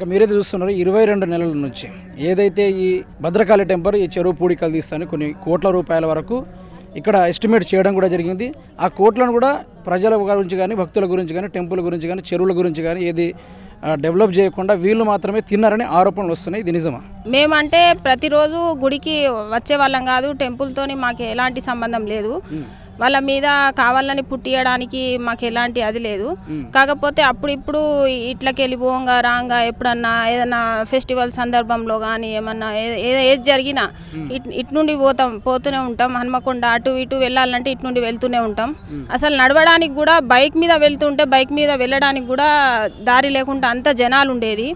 అక్క మీరైతే చూస్తున్నారు ఇరవై రెండు నెలల నుంచి ఏదైతే ఈ భద్రకాళి టెంపర్ ఈ చెరువు పూడికలు తీస్తాను కొన్ని కోట్ల రూపాయల వరకు ఇక్కడ ఎస్టిమేట్ చేయడం కూడా జరిగింది. ఆ కోట్లను కూడా ప్రజల గురించి కానీ భక్తుల గురించి కానీ టెంపుల్ గురించి కానీ చెరువుల గురించి కానీ ఏది డెవలప్ చేయకుండా వీళ్ళు మాత్రమే తిన్నారని ఆరోపణలు వస్తున్నాయి. ఇది నిజమా? మేమంటే ప్రతిరోజు గుడికి వచ్చే వాళ్ళం కాదు టెంపుల్తోని మాకు ఎలాంటి సంబంధం లేదు. వాళ్ళ మీద కావాలని పుట్టియడానికి మాకు ఎలాంటి అది లేదు. కాకపోతే అప్పుడిప్పుడు ఇట్లకి వెళ్ళిపోగా రాగా ఎప్పుడన్నా ఏదన్నా ఫెస్టివల్ సందర్భంలో కానీ ఏమన్నా ఏది జరిగినా ఇట్ ఇటు నుండి పోతాం పోతూనే ఉంటాం. హన్మకొండ అటు ఇటు వెళ్ళాలంటే ఇటు నుండి వెళ్తూనే ఉంటాం. అసలు నడవడానికి కూడా బైక్ మీద వెళ్తుంటే బైక్ మీద వెళ్ళడానికి కూడా దారి లేకుండా అంత జనాలు ఉండేది.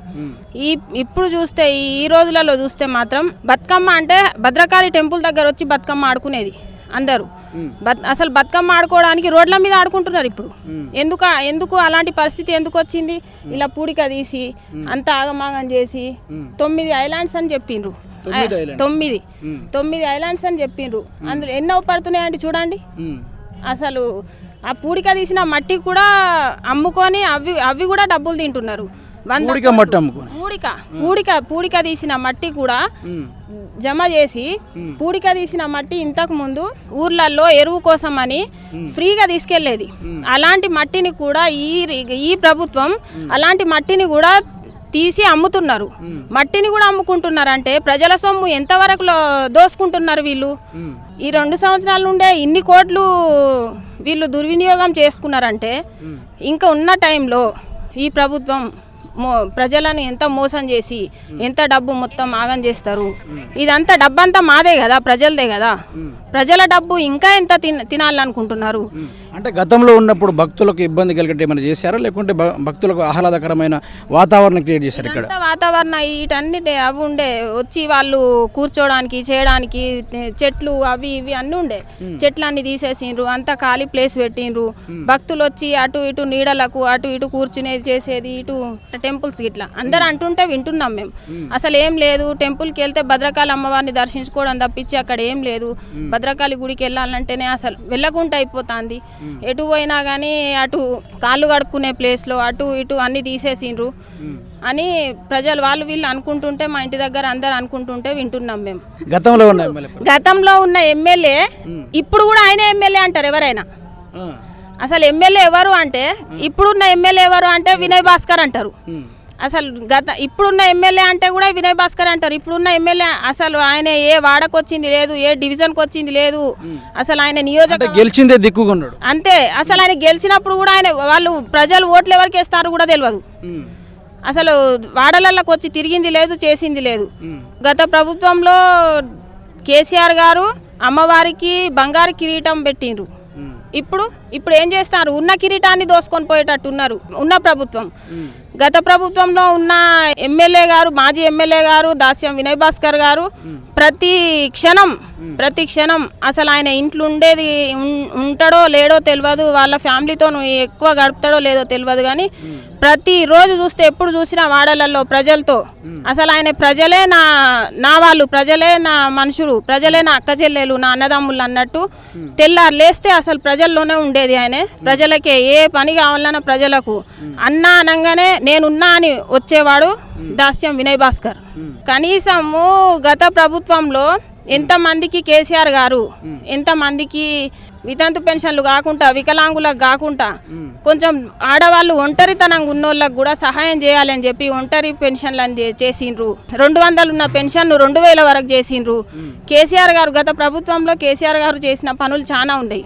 ఈ ఇప్పుడు చూస్తే ఈ ఈ రోజులలో చూస్తే మాత్రం బతుకమ్మ అంటే భద్రకాళి టెంపుల్ దగ్గర వచ్చి బతుకమ్మ ఆడుకునేది. అందరూ. అసలు బతుకమ్మ ఆడుకోవడానికి రోడ్ల మీద ఆడుకుంటున్నారు ఇప్పుడు. ఎందుకు ఎందుకు అలాంటి పరిస్థితి ఎందుకు వచ్చింది? ఇలా పూడిక తీసి అంత ఆగమాగం చేసి తొమ్మిది ఐలాండ్స్ అని చెప్పిండ్రు తొమ్మిది. తొమ్మిది. తొమ్మిది ఐలాండ్స్ అని చెప్పిండ్రు అందులో ఎన్నో పడుతున్నాయండి చూడండి. అసలు ఆ పూడిక తీసిన మట్టి కూడా అమ్ముకొని అవి అవి కూడా డబ్బులు తింటున్నారు. పూడిక మట్టి పూడిక పూడిక పూడిక తీసిన మట్టి కూడా జమ చేసి పూడిక తీసిన మట్టి ఇంతకు ముందు ఊర్లలో ఎరువు కోసం అని ఫ్రీగా తీసుకెళ్ళేది అలాంటి మట్టిని కూడా ఈ ఈ ప్రభుత్వం అలాంటి మట్టిని కూడా తీసి అమ్ముతున్నారు. మట్టిని కూడా అమ్ముకుంటున్నారు అంటే ప్రజల సొమ్ము ఎంతవరకు దోసుకుంటున్నారు వీళ్ళు? ఈ రెండు సంవత్సరాల నుండే ఇన్ని కోట్లు వీళ్ళు దుర్వినియోగం చేసుకున్నారంటే ఇంకా ఉన్న టైంలో ఈ ప్రభుత్వం ప్రజలను ఎంత మోసం చేసి ఎంత డబ్బు మొత్తం ఆగం చేస్తారు. ఇదంతా డబ్బంతా మాదే కదా ప్రజలదే కదా. ప్రజల డబ్బు ఇంకా ఎంత తిన తినాలనుకుంటున్నారు? అంటే గతంలో ఉన్నప్పుడు భక్తులకు ఇబ్బంది కలిగేట ఏమైనా చేశారా? లేకుంటే భక్తులకు ఆహ్లాదకరమైన వాతావరణం క్రియేట్ చేశారు ఇక్కడ? వాతావరణం వీటన్నిటి అవి ఉండే వచ్చి వాళ్ళు కూర్చోడానికి చేయడానికి చెట్లు అవి ఇవి అన్నీ ఉండే. చెట్లు అన్ని తీసేసిండ్రు అంతా ఖాళీ ప్లేస్ పెట్టిండ్రు. భక్తులు వచ్చి అటు ఇటు నీడలకు అటు ఇటు కూర్చునేది చేసేది ఇటు టెంపుల్స్ ఇట్లా అందరు అంటుంటే వింటున్నాం మేము. అసలు ఏం లేదు టెంపుల్కి వెళ్తే భద్రకాళి అమ్మవారిని దర్శించుకోవడం తప్పించి అక్కడ ఏం లేదు. భద్రకాళి గుడికి వెళ్ళాలంటేనే అసలు వెళ్ళకుండా అయిపోతుంది. ఎటు పోయినా కానీ అటు కాళ్ళు కడుక్కునే ప్లేస్లో అటు ఇటు అన్ని తీసేసిండ్రు. అని ప్రజలు వాళ్ళు వీళ్ళు అనుకుంటుంటే మా ఇంటి దగ్గర అందరు అనుకుంటుంటే వింటున్నాం మేము. గతంలో ఉన్న గతంలో ఉన్న ఎమ్మెల్యే ఇప్పుడు కూడా ఆయన ఎమ్మెల్యే అంటారు ఎవరైనా. అసలు ఎమ్మెల్యే ఎవరు అంటే ఇప్పుడున్న ఎమ్మెల్యే ఎవరు అంటే వినయ్ భాస్కర్ అంటారు. అసలు గత ఇప్పుడున్న ఎమ్మెల్యే అంటే కూడా వినయ్ భాస్కర్ అంటారు. ఇప్పుడున్న ఎమ్మెల్యే అసలు ఆయన ఏ వాడకు వచ్చింది లేదు ఏ డివిజన్కి వచ్చింది లేదు. అసలు ఆయన నియోజక గెలిచిందే దిక్కుగా అంతే. అసలు ఆయన గెలిచినప్పుడు కూడా ఆయన వాళ్ళు ప్రజలు ఓట్లు ఎవరికి వేస్తారో కూడా తెలియదు అసలు వాడలలోకి వచ్చి తిరిగింది లేదు చేసింది లేదు. గత ప్రభుత్వంలో కేసీఆర్ గారు అమ్మవారికి బంగారు కిరీటం పెట్టిండ్రు. ఇప్పుడు ఇప్పుడు ఏం చేస్తారు? ఉన్న కిరీటాన్ని దోసుకొని పోయేటట్టు ఉన్నారు. ఉన్న ప్రభుత్వం. గత ప్రభుత్వంలో ఉన్న ఎమ్మెల్యే గారు మాజీ ఎమ్మెల్యే గారు దాస్యం వినయ్ భాస్కర్ గారు ప్రతి క్షణం ప్రతి క్షణం అసలు ఆయన ఇంట్లో ఉండేది ఉంటాడో లేడో తెలియదు వాళ్ళ ఫ్యామిలీతో ఎక్కువ గడుపుతాడో లేదో తెలియదు కానీ ప్రతి రోజు చూస్తే ఎప్పుడు చూసినా వాడలలో ప్రజలతో. అసలు ఆయన ప్రజలే నా నా వాళ్ళు ప్రజలే నా మనుషులు ప్రజలే నా అక్క చెల్లెలు నా అన్నదమ్ములు అన్నట్టు తెల్లారు లేస్తే అసలు ప్రజల్లోనే ఉండేది ఆయన. ప్రజలకే ఏ పని కావాలన్నా ప్రజలకు. అన్నా అనగానే నేనున్నా అని వచ్చేవాడు దాస్యం వినయ్ భాస్కర్. కనీసము గత ప్రభుత్వంలో ఎంతమందికి కేసీఆర్ గారు ఎంతమందికి వితంతు పెన్షన్లు కాకుండా వికలాంగులకు కాకుండా కొంచెం ఆడవాళ్ళు ఒంటరితనంగా ఉన్నోళ్ళకి కూడా సహాయం చేయాలని చెప్పి ఒంటరి పెన్షన్లను చే- చేసిండ్రు. రెండు వందలు ఉన్న పెన్షన్ను రెండు వేల వరకు చేసిండ్రు. కేసీఆర్ గారు గత ప్రభుత్వంలో కేసీఆర్ గారు చేసిన పనులు చాలా ఉన్నాయి.